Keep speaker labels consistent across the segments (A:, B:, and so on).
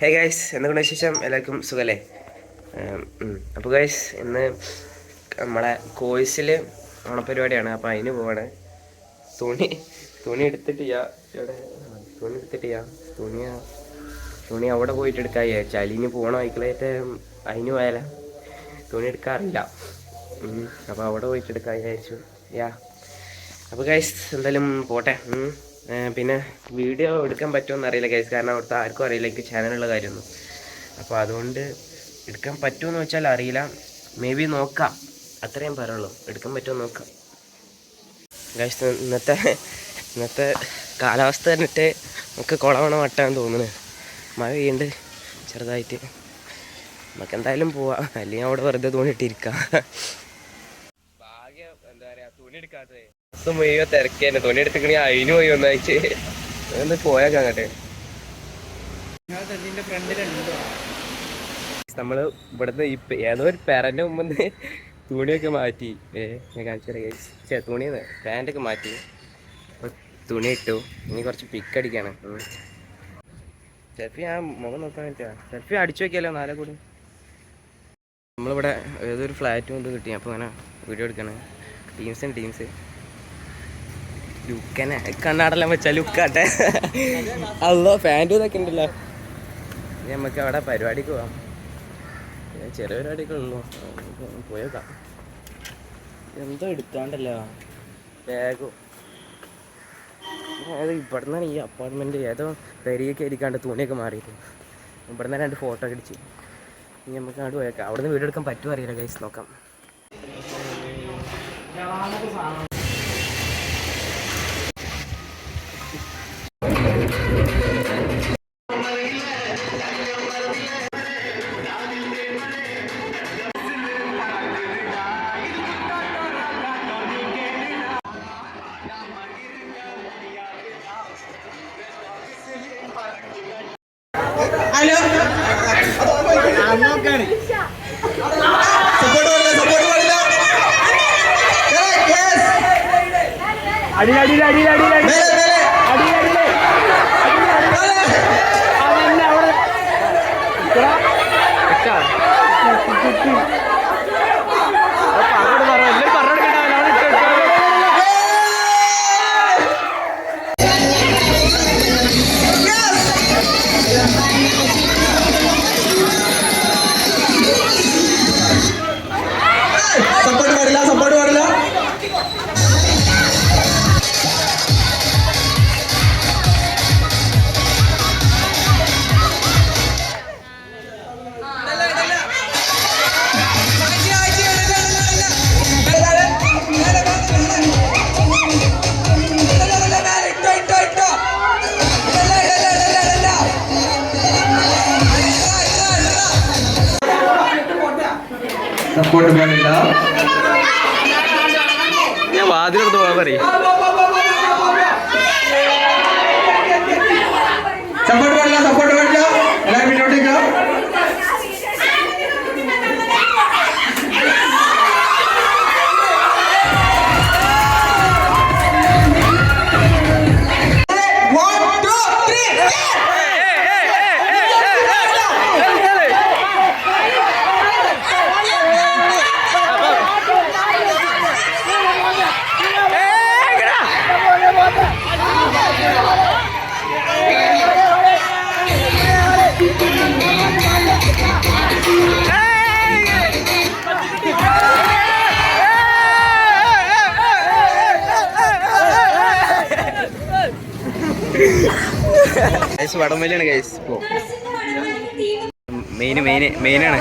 A: Hey guys എന്തുകൊണ്ട് വിശേഷം? എല്ലാവർക്കും സുഖല്ലേ? അപ്പോൾ ഗൈസ് ഇന്ന് നമ്മളെ കോഴ്സിൽ ഓണപരിപാടിയാണ്. അപ്പോൾ അതിന് പോവാണ്. തുണി തുണി എടുത്തിട്ട് ഇവിടെ തുണി എടുത്തിട്ട് ചെയ്യാ തുണി തുണി അവിടെ പോയിട്ട് എടുക്കാൻ ചലിന് അലിന് പോകണ അതിന് പോയാല. തുണി എടുക്കാറില്ല അപ്പോൾ അവിടെ പോയിട്ട് എടുക്കാൻ വിചാരിച്ചു. യാ. അപ്പോൾ ഗൈസ് എന്തായാലും പോട്ടെ. പിന്നെ വീഡിയോ എടുക്കാൻ പറ്റുമോ എന്നറിയില്ല ഗൈസ് കാരണം അവിടുത്തെ ആർക്കും അറിയില്ല. എനിക്ക് ചാനലുള്ള കാര്യമൊന്നും. അപ്പോൾ അതുകൊണ്ട് എടുക്കാൻ പറ്റുമെന്ന് വെച്ചാൽ അറിയില്ല. മേ ബി നോക്കാം. അത്രയും പറയുള്ളൂ. എടുക്കാൻ പറ്റുമോ നോക്കാം. ഗൈസ് ഇന്നത്തെ ഇന്നത്തെ കാലാവസ്ഥ കണ്ടിട്ട് നമുക്ക് കുളവണ വട്ടാൻ തോന്നുന്നു. മഴ പെയ്യുന്നുണ്ട്. ചെറുതായിട്ട്. നമുക്ക് എന്തായാലും പോവാം. അല്ലെങ്കിൽ അവിടെ വെറുതെ തോന്നിയിട്ടിരിക്കാം ഭാഗ്യം. എന്താ പറയുക തുണി മുഴുവൻ തിരക്കേനെ. തുണി എടുത്തിക്കണി അതിന് പോയി ഒന്നായിച്ച് ഒന്ന് പോയേക്കാം അങ്ങോട്ട്? നമ്മൾ ഇവിടുന്ന് ഈ ഏതോ ഒരു പെരന്റെ മുമ്പ് തുണിയൊക്കെ മാറ്റി. ഏ ഞാൻ കാണിച്ചു തുണി പാന്റൊക്കെ മാറ്റി. തുണി ഇട്ടു. ഇനി കുറച്ച് പിക്ക് അടിക്കാണ്. സെൽഫി ഞാൻ മുഖം നോക്കാൻ പറ്റുക സെൽഫി അടിച്ചു വെക്കാലോ നാലെ കൂടി? നമ്മളിവിടെ ഏതൊരു ഫ്ലാറ്റ് കൊണ്ട് കിട്ടി. അപ്പോൾ അങ്ങനെ വീഡിയോ എടുക്കണേ. Teams and teams. ലുക്കനെ. കണ്ണാടെല്ലാം വെച്ചാൽ ലുക്കാട്ടെ. അല്ലോ ഫാന്റും ഇതൊക്കെ ഉണ്ടല്ലോ. നമുക്ക് അവിടെ പരിപാടിക്ക് പോവാം. ചെറിയ പരിപാടിയൊക്കെ ഉള്ളൂ. പോയേക്കാം. എന്തോ എടുക്കാണ്ടല്ലോ ബാഗോ. അതായത് ഇവിടെ നിന്നാണ് ഈ അപ്പാർട്ട്മെന്റ് ഏതോ പെരിയൊക്കെ ഇരിക്കാണ്ട് തുണിയൊക്കെ മാറിയിട്ട്. നിന്ന് രണ്ട് ഫോട്ടോ ഒക്കെ അടിച്ച്. ഇനി നമുക്ക് അങ്ങോട്ട് പോയേക്കാം. അവിടെ നിന്ന് വീഡിയോ എടുക്കാൻ പറ്റുമോ അറിയില്ല ഗൈസ് നോക്കാം.
B: अडी अडी अडी अडी अडी अडी अडी आवडत
C: സപ്പോർട്ട് പാടില്ല
A: ഞാൻ വാതിലെടുത്ത് പോകാൻ പറയും.
C: സപ്പോർട്ട് പാടില്ല സപ്പോർട്ട്
A: ഗൈസ് വടംവലിയാണ് ഗൈസ് മെയിൻ മെയിൻ മെയിനാണ്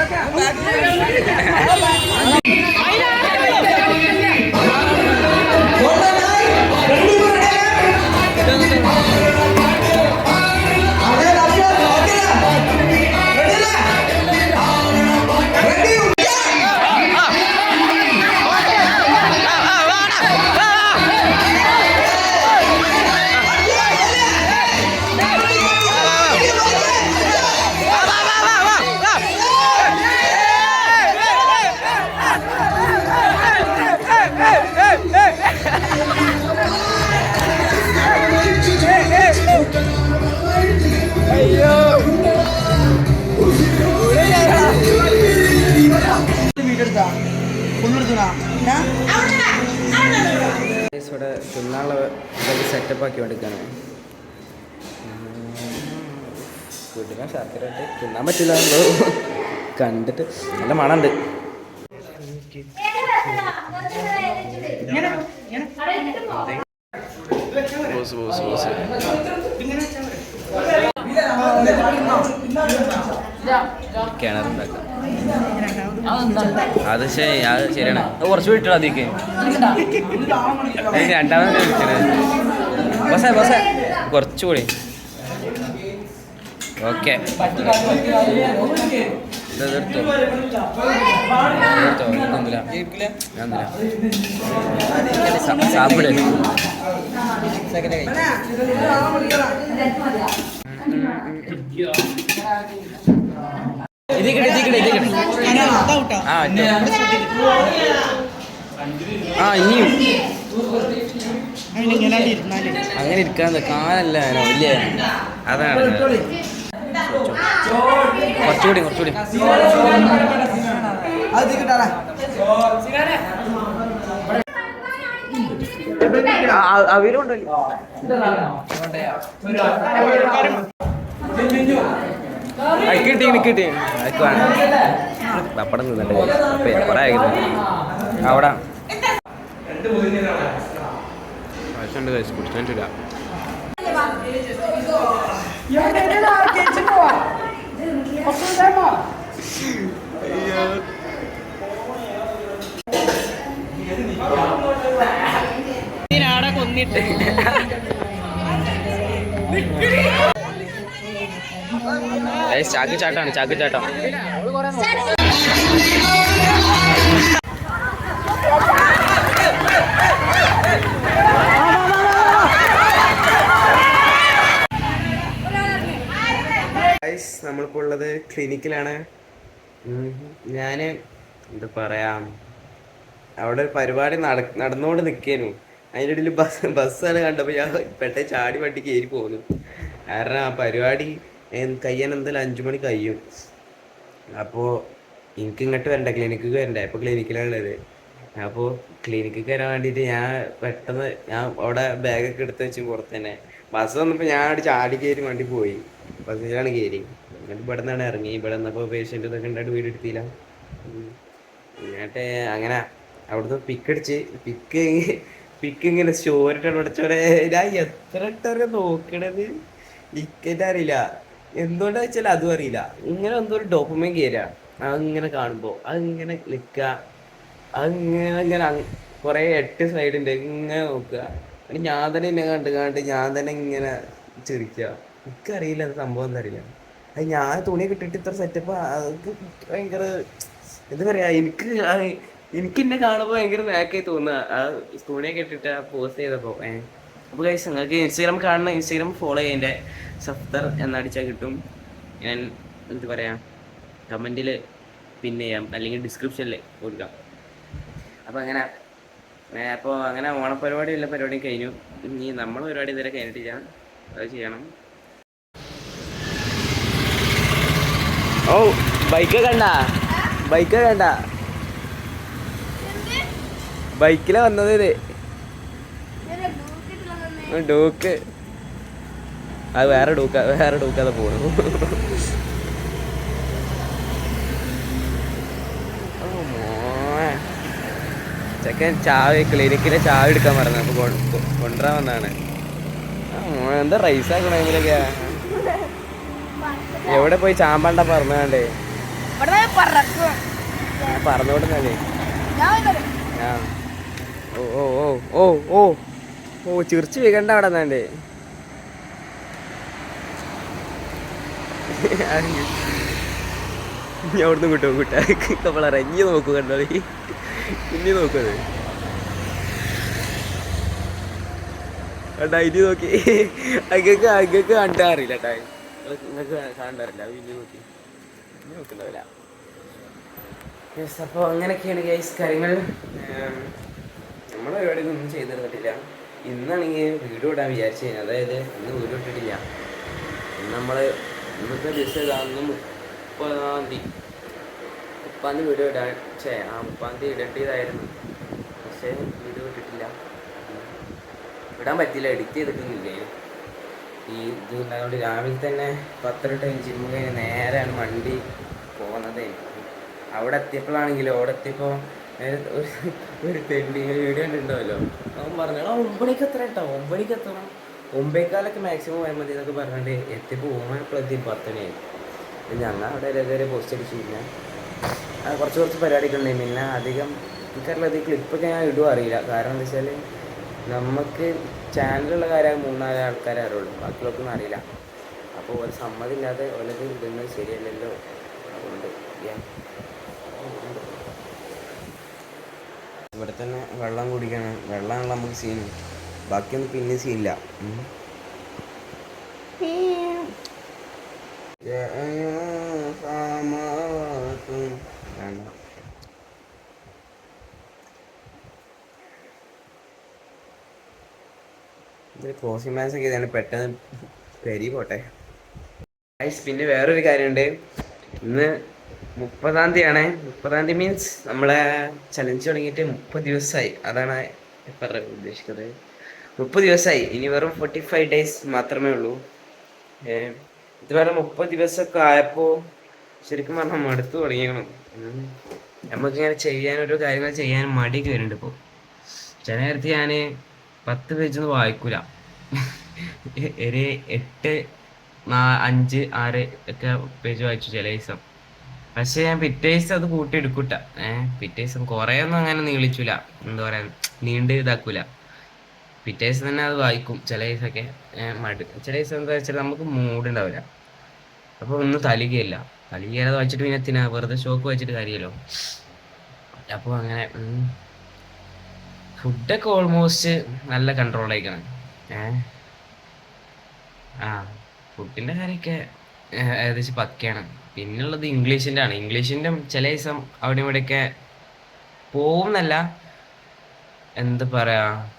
A: സെറ്റപ്പ് ആക്കി എടുക്കാണ് വീട്ടിലെ ശർക്കര ഇട്ട് തിന്നാൻ പറ്റില്ല കണ്ടിട്ട് നല്ല മണമുണ്ട്. അത് ശരി അത് ശരിയാണ്. കുറച്ച് വീട്ടിലാണ് അതിക്ക് രണ്ടാമത് വിളിക്കണത് ബസേ ബസേ കുറച്ചുകൂടി. ഓക്കെ. ആ ഇനിയും. അങ്ങനെ ഇരിക്കാൻ കാലല്ല വലിയ അതാണ്. കുറച്ചുകൂടി കുറച്ചുകൂടി. അവരുണ്ടല്ലോ കിട്ടി കിട്ടി. അതൊക്കെ വേണം. പപ്പടം തിന്നണ്ടേ കുറെ അവിടെ. ആവശ്യമുണ്ട് കഴിച്ച് കുടിച്ചോണ്ടില്ല കൊന്നിട്ട് ചാക്ക് ചാട്ടാണ് ചാക്ക് ചാട്ടം. ക്ലിനിക്കിലാണ് ഞാൻ എന്താ പറയാ അവിടെ ഒരു പരിപാടി നട നടന്നുകൊണ്ട് നിൽക്കേനു അതിന്റെ ഇടയിൽ ബസ് ബസ്സാണ് കണ്ടപ്പോൾ ഞാൻ പെട്ടെ ചാടി വണ്ടി കയറി പോന്നു. കാരണം ആ പരിപാടി കയ്യാൻ എന്തായാലും അഞ്ചു മണി കഴിയും. അപ്പോൾ എനിക്ക് ഇങ്ങോട്ട് വരണ്ട ക്ലിനിക്ക് വരണ്ട. ഇപ്പോൾ ക്ലിനിക്കിലാണുള്ളത് അപ്പോൾ ക്ലിനിക്കിൽ കയറാൻ വേണ്ടിയിട്ട് ഞാൻ പെട്ടെന്ന് ഞാൻ അവിടെ ബാഗൊക്കെ എടുത്ത് വെച്ച് പുറത്ത് തന്നെ. ബസ് വന്നപ്പോൾ ഞാൻ അവിടെ ചാടി കയറി വണ്ടി പോയി. ബസ്സിലാണ് കയറി എന്നിട്ട് ഇവിടെ നിന്നാണ് ഇറങ്ങി. ഇവിടെ നിന്നപ്പോൾ പേഷ്യന്റ് ഇതൊക്കെ ഉണ്ടായിട്ട് വീട് എടുത്തില്ല. എന്നിട്ട് അങ്ങനെ അവിടുന്ന് പിക്ക് അടിച്ച് പിക്ക് പിക്ക് ഇങ്ങനെ സ്റ്റോറിട്ടാണ് പഠിച്ചോടെ ഞാൻ എത്ര ഇട്ടവരെ നോക്കണത്? ടിക്കറ്റ് അറിയില്ല. എന്തുകൊണ്ടാ വെച്ചാൽ അതും അറിയില്ല. ഇങ്ങനെ എന്തോ ഒരു ഡോക്യുമെന്റ് കയറുക അതിങ്ങനെ കാണുമ്പോൾ അതിങ്ങനെ നിൽക്കുക അതിങ്ങനെ ഇങ്ങനെ കുറേ എട്ട് സൈഡ് ഉണ്ട്. ഇങ്ങനെ നോക്കുക. ഞാൻ തന്നെ എന്നെ കണ്ട് കണ്ട് ഞാൻ തന്നെ ഇങ്ങനെ ചിരിക്കുക. എനിക്കറിയില്ല അത് സംഭവം അറിയില്ല. ഞാൻ തുണി കിട്ടിയിട്ട് ഇത്ര സെറ്റപ്പ് അത് ഭയങ്കര എന്താ പറയാ എനിക്ക് എനിക്ക് എന്നെ കാണുമ്പോൾ ഭയങ്കര ബാക്കായി തോന്നുക ആ തുണിയൊക്കെ ഇട്ടിട്ട് ആ പോസ്റ്റ് ചെയ്തപ്പോൾ ഏഹ് അപ്പോൾ ഗൈസ് നിങ്ങൾക്ക് ഇൻസ്റ്റാഗ്രാം കാണുന്ന ഇൻസ്റ്റാഗ്രാം ഫോളോ ചെയ്യേണ്ട? സഫ്തർ എന്നടിച്ചാൽ കിട്ടും. ഞാൻ എന്താ പറയാ കമന്റിൽ പിൻ ചെയ്യാം. അല്ലെങ്കിൽ ഡിസ്ക്രിപ്ഷനിൽ കൊടുക്കാം. അപ്പോൾ അങ്ങനെ അപ്പോൾ അങ്ങനെ ഓണപ്പരിപാടി എല്ലാ പരിപാടിയും കഴിഞ്ഞു. ഇനി നമ്മൾ പരിപാടി ഇതുവരെ കഴിഞ്ഞിട്ടില്ല. അത് ചെയ്യണം. ഓ ബൈക്ക് കണ്ട? ബൈക്ക് കണ്ട? ബൈക്കിലാ വന്നത് ഇത്. ഡൂക്ക് അത് വേറെ ഡൂക്ക വേറെ ഡൂക്കാതെ മോനെ. ചെക്കൻ ചാവ് ക്ലിനിക്കിലെ ചാവ് എടുക്കാൻ പറഞ്ഞു അപ്പൊ കൊണ്ടുവരാൻ വന്നാണ് എന്താ റൈസ് ആക്കണ ഇതിലൊക്കെ? എവിടെ പോയി ചാമ്പാണ്ട പറഞ്ഞാണ്ടേ? പറഞ്ഞോടുന്നല്ലേ ആ ഓ ഓ ഓ ഓ ഓ. ഓ ചിറിച്ച് വീകണ്ട അവിടെ നിന്നാണ്ടേ. ഇനി അവിടുന്ന് കിട്ടും കൂട്ടാ? നമ്മളെ റഞ്ഞി നോക്കൂ കണ്ടോ നീ? ഇനി നോക്കത് കണ്ടാ ഇനി നോക്കി. അങ്ങക്ക് അങ്ങക്ക് കണ്ടാറില്ല ഏട്ടാ നിങ്ങൾക്ക് കാണാറില്ല ഇനി നോക്കി. നോക്കുന്നവരാ യെസ് അപ്പോൾ അങ്ങനെയൊക്കെയാണ് ഗൈസ് കാര്യങ്ങൾ. നമ്മുടെ പരിപാടി ഒന്നും ചെയ്തു തീർന്നിട്ടില്ല. ഇന്നാണെങ്കിൽ വീഡിയോ ഇടാൻ വിചാരിച്ചു കഴിഞ്ഞാൽ അതായത് ഇന്ന് വീഡിയോ ഇട്ടിട്ടില്ല ഇന്ന് നമ്മൾ ഇന്നത്തെ ദിവസം ഇതാ ഇന്ന് മുപ്പതാം തീയതി മുപ്പാം തീയതി വീഡിയോ ഇടാൻ ചേ ആ മുപ്പാം തീയതി ഇടേണ്ടതായിരുന്നു. പക്ഷേ വീഡിയോ ഇട്ടിട്ടില്ല ഇടാൻ പറ്റില്ല എഡിറ്റ് ചെയ്തിട്ടൊന്നുമില്ലേ? ഈ ഇത് ഉണ്ടായതുകൊണ്ട് രാവിലെ തന്നെ പത്തരട്ട് ജിമ്മ് കഴിഞ്ഞ് നേരെയാണ് വണ്ടി പോകുന്നത്. അവിടെ എത്തിയപ്പോഴാണെങ്കിലും അവിടെ എത്തിയപ്പോൾ ഒരു തെണ്ടി വീഡിയോ കണ്ടിട്ടുണ്ടല്ലോ അവൻ പറഞ്ഞു ആ ഒമ്പണിക്ക് എത്ര കേട്ടോ ഒമ്പണിക്ക് എത്തണം. ഒമ്പേക്കാലൊക്കെ മാക്സിമം പോയാൽ മതി എന്നൊക്കെ പറഞ്ഞിട്ട് എത്തിയപ്പോൾ എത്തി പത്തണിയായി ഞങ്ങൾ അവിടെ എല്ലാവരും പോസ്റ്റ് അടിച്ചില്ല കുറച്ച് കുറച്ച് ഉണ്ടായി. പിന്നെ അധികം എനിക്കറിയില്ല അത് ക്ലിപ്പൊക്കെ ഞാൻ ഇടുക അറിയില്ല. കാരണം എന്താ വെച്ചാൽ നമുക്ക് ചാനലുള്ള കാര്യം മൂന്നാൽ ആൾക്കാരെ അറിയുള്ളൂ. ബാക്കിയുള്ളവർക്കൊന്നും അറിയില്ല. അപ്പോൾ ഒരു സമ്മതില്ലാതെ ഒലത് ഇതൊന്നും ശരിയല്ലല്ലോ. അതുകൊണ്ട് yeah. ഇവിടെ തന്നെ വെള്ളം കുടിക്കണം. വെള്ളമാണല്ലോ നമുക്ക് സീൻ ബാക്കിയൊന്നും പിന്നെ സീനില്ല. വേണ്ട ഇത് ക്ലോസിംഗ് മാച്ച് ഒക്കെ ഇതാണ്. പെട്ടെന്ന് പെരി പോട്ടെ. ഗൈസ് പിന്നെ വേറൊരു കാര്യമുണ്ട്. ഇന്ന് മുപ്പതാം തീയതിയാണ്. മുപ്പതാം തീയതി മീൻസ് നമ്മളെ ചലഞ്ച് തുടങ്ങിയിട്ട് മുപ്പത് ദിവസമായി. അതാണ് പറയാൻ ഉദ്ദേശിക്കുന്നത്. മുപ്പത് ദിവസമായി. ഇനി വെറും ഫോർട്ടി ഫൈവ് ഡേയ്സ് മാത്രമേ ഉള്ളൂ. ഇതുവരെ മുപ്പത് ദിവസമൊക്കെ ആയപ്പോൾ ശരിക്കും പറഞ്ഞാൽ മടുത്തു തുടങ്ങിയാണ്. നമുക്കിങ്ങനെ ചെയ്യാൻ ഓരോ കാര്യങ്ങൾ ചെയ്യാൻ മടി വരുന്നുണ്ട് ഇപ്പോൾ ചില നേരത്തെ ഞാൻ പത്ത് പേജൊന്നും വായിക്കൂല. ഒരു എട്ട് അഞ്ച് ആറ് ഒക്കെ പേജ് വായിച്ചു ചില ദിവസം. പക്ഷെ ഞാൻ പിറ്റേ ദിവസം അത് കൂട്ടി എടുക്കൂട്ട ഏഹ് പിറ്റേ ദിവസം കുറേ ഒന്നും അങ്ങനെ നീളിച്ചില്ല എന്താ പറയാ നീണ്ട് ഇതാക്കൂല. പിറ്റേ ദിവസം തന്നെ അത് വായിക്കും. ചില ദിവസമൊക്കെ മടു ചില ദിവസം എന്താ വെച്ചാൽ നമുക്ക് മൂഡ് ഉണ്ടാവില്ല. അപ്പൊ ഒന്നും തലികയില്ല തലികയാതെ വായിച്ചിട്ട് പിന്നെ തിന വെറുതെ ഷോക്ക് വായിച്ചിട്ട് കാര്യമല്ലോ അപ്പോൾ അങ്ങനെ. ഫുഡൊക്കെ ഓൾമോസ്റ്റ് നല്ല കൺട്രോൾ ആയിക്കണം. ഏ ആ ഫുഡിന്റെ കാര്യമൊക്കെ ഏഹ്, ഏകദേശം പക്കയാണ്. പിന്നുള്ളത് ഇംഗ്ലീഷിന്റെ ആണ് ഇംഗ്ലീഷിന്റെ ചില ദിവസം അവിടെ ഇവിടെയൊക്കെ പോകുന്നല്ല എന്താ പറയാ?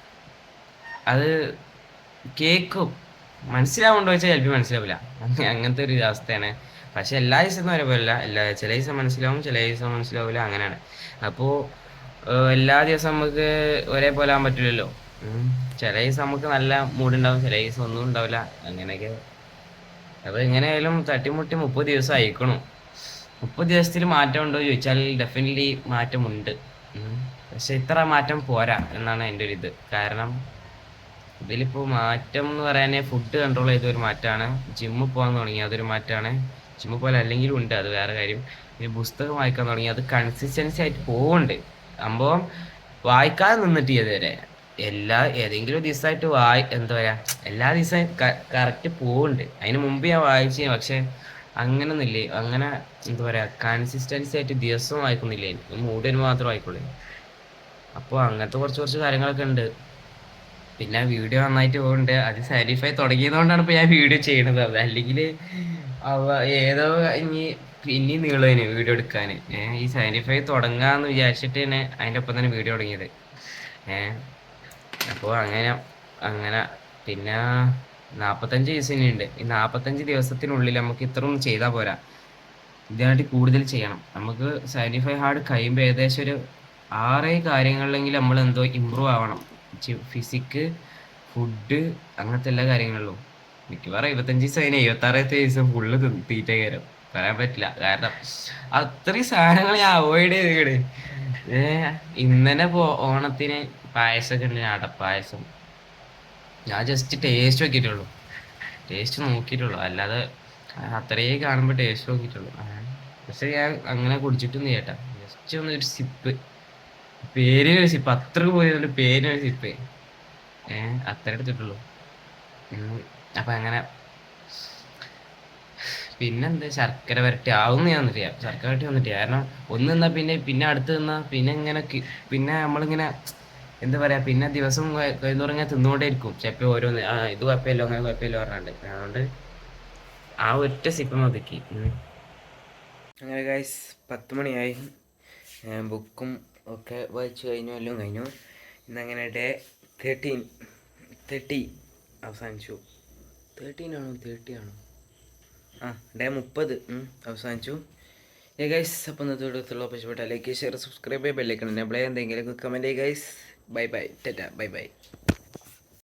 A: അത് കേക്കും. മനസ്സിലാവുണ്ടോ വെച്ചാൽ ചിലപ്പോൾ മനസ്സിലാവില്ല. അങ്ങ- അങ്ങനത്തെ ഒരു അവസ്ഥയാണ്. പക്ഷെ എല്ലാ ദിവസവും ഒരേപോലെയല്ല. എല്ലാ ചില ദിവസം മനസ്സിലാവും ചില ദിവസം മനസ്സിലാവില്ല. അങ്ങനെയാണ്. അപ്പോൾ എല്ലാ ദിവസം നമുക്ക് ഒരേപോലെ ആകാൻ പറ്റില്ലല്ലോ. ചില ദിവസം നമുക്ക് നല്ല മൂടുണ്ടാവും ചില ദിവസം ഒന്നും ഉണ്ടാവില്ല. അങ്ങനെയൊക്കെ. അപ്പോൾ എങ്ങനെയായാലും തട്ടിമുട്ടി മുപ്പത് ദിവസം അയക്കണു മുപ്പത് ദിവസത്തിൽ മാറ്റം ഉണ്ടോ ചോദിച്ചാൽ ഡെഫിനറ്റ്ലി മാറ്റമുണ്ട്. പക്ഷെ ഇത്ര മാറ്റം പോരാ എന്നാണ് എന്റെ ഒരു ഇത്. കാരണം ഇതിലിപ്പോൾ മാറ്റം എന്ന് പറയാൻ ഫുഡ് കൺട്രോൾ ചെയ്ത ഒരു മാറ്റമാണ് ജിമ്മിൽ പോകാൻ തുടങ്ങി അതൊരു മാറ്റമാണ് ജിമ്മിൽ പോലെ അല്ലെങ്കിലും ഉണ്ട് അത് വേറെ കാര്യം. ഇനി പുസ്തകം വായിക്കാൻ തുടങ്ങി അത് കൺസിസ്റ്റൻസി ആയിട്ട് പോകുന്നുണ്ട് സംഭവം വായിക്കാതെ നിന്നിട്ട് ഇതുവരെ. എല്ലാ ഏതെങ്കിലും ദിവസമായിട്ട് വായി എന്താ പറയാ എല്ലാ ദിവസവും കറക്റ്റ് പോവുന്നുണ്ട് അതിന് മുമ്പ് ഞാൻ വായിച്ചു പക്ഷെ അങ്ങനെ ഒന്നില്ലേ അങ്ങനെ എന്താ പറയാ കൺസിസ്റ്റൻസി ആയിട്ട് ദിവസവും വായിക്കുന്നില്ലേ മൂടിന് മാത്രം വായിക്കുള്ളൂ. അപ്പോൾ അങ്ങനത്തെ കുറച്ച് കുറച്ച് കാര്യങ്ങളൊക്കെ ഉണ്ട്. പിന്നെ വീഡിയോ നന്നായിട്ട് പോകുന്നുണ്ട് അത് സാറ്റിസ്ഫൈ തുടങ്ങിയതുകൊണ്ടാണ് ഇപ്പോൾ ഞാൻ വീഡിയോ ചെയ്യണത്. അത് അല്ലെങ്കിൽ ഏതോ ഇനി പിന്നെ നീളതിന് വീഡിയോ എടുക്കാൻ ഈ സാറ്റിസ്ഫൈ തുടങ്ങാന്ന് വിചാരിച്ചിട്ട് തന്നെ അതിന്റെ ഒപ്പം തന്നെ വീഡിയോ തുടങ്ങിയത്. ഏഹ് അപ്പോൾ അങ്ങനെ അങ്ങനെ പിന്നെ നാൽപ്പത്തഞ്ച് ദിവസം ഇനിയുണ്ട്. ഈ നാൽപ്പത്തഞ്ച് ദിവസത്തിനുള്ളിൽ നമുക്ക് ഇത്രയൊന്നും ചെയ്താൽ പോരാ. ഇതിനായിട്ട് കൂടുതൽ ചെയ്യണം. നമുക്ക് സാറ്റിസ്ഫൈ ഹാർഡ് കഴിയുമ്പോൾ ഏകദേശം ഒരു ആറേ കാര്യങ്ങളിലെങ്കിലും നമ്മൾ എന്തോ ഇമ്പ്രൂവ് ആവണം. ഫിസിക്ക് ഫുഡ് അങ്ങനത്തെ എല്ലാ കാര്യങ്ങളിലും. മിക്കവാറും ഇരുപത്തഞ്ച് ദിവസം അതിന് എഴുപത്താറാമത്തെ ദിവസം ഫുള്ള് തീറ്റ കയറും. പറയാൻ പറ്റില്ല. കാരണം അത്രയും സാധനങ്ങൾ ഞാൻ അവോയ്ഡ് ഏ ഇന്നലെ പോ ഓണത്തിന് പായസമൊക്കെ ഉണ്ട് അടപ്പായസം ഞാൻ ജസ്റ്റ് ടേസ്റ്റ് നോക്കിയിട്ടുള്ളൂ. ടേസ്റ്റ് നോക്കിയിട്ടുള്ളൂ. അല്ലാതെ അത്രയേ കാണുമ്പോൾ ടേസ്റ്റ് നോക്കിയിട്ടുള്ളൂ. പക്ഷെ ഞാൻ അങ്ങനെ കുടിച്ചിട്ടൊന്നും ചേട്ടാ ജസ്റ്റ് ഒന്ന് ഒരു സിപ്പ് പേരിനൊരു സിപ്പ് അത്ര പോയതുകൊണ്ട് പേരിനൊരു സിപ്പ് ഏ അത്ര എടുത്തിട്ടുള്ളൂ. അപ്പൊ അങ്ങനെ. പിന്നെന്ത്? ശർക്കര വരട്ടി. ആവുന്ന ഞാൻ വന്നിട്ടില്ല. ശർക്കര വരട്ടി വന്നിട്ടില്ല. കാരണം ഒന്ന് നിന്നാ പിന്നെ പിന്നെ അടുത്ത് നിന്നാ പിന്നെ ഇങ്ങനെ പിന്നെ നമ്മളിങ്ങനെ എന്താ പറയാ പിന്നെ ദിവസം കഴിയുന്നോറും ഇങ്ങനെ തിന്നുകൊണ്ടേയിരിക്കും. ചിലപ്പോൾ ഓരോന്ന് ആ ഇത് കുഴപ്പമില്ല അങ്ങനെ കുഴപ്പമില്ലോ പറഞ്ഞിട്ട് അതുകൊണ്ട് ആ ഒറ്റ സിപ്പ് ഒതുക്കി അങ്ങനെ ഗൈസ് പത്ത് മണിയായി. ബുക്കും ഒക്കെ വായിച്ചു കഴിഞ്ഞു എല്ലാം കഴിഞ്ഞു. ഇന്നങ്ങനെ ഡേ തേർട്ടീൻ തേർട്ടി അവസാനിച്ചു. തേർട്ടീൻ ആണോ? തേർട്ടി ആണോ? ആ ഡേ മുപ്പത് അവസാനിച്ചു. ഏ ഗൈസ് അപ്പം ഇന്നത്തെ വീഡിയോത്തുള്ള പശുപ്പെട്ട ലൈക്ക് ഷെയർ സബ്സ്ക്രൈബ് ചെയ്യുക ബെല്ലൈക്കണം എന്നെ ചെയ്യാൻ എന്തെങ്കിലും കമന്റ് ഗൈസ് ബൈ ബൈ ടെറ്റ ബൈ ബൈ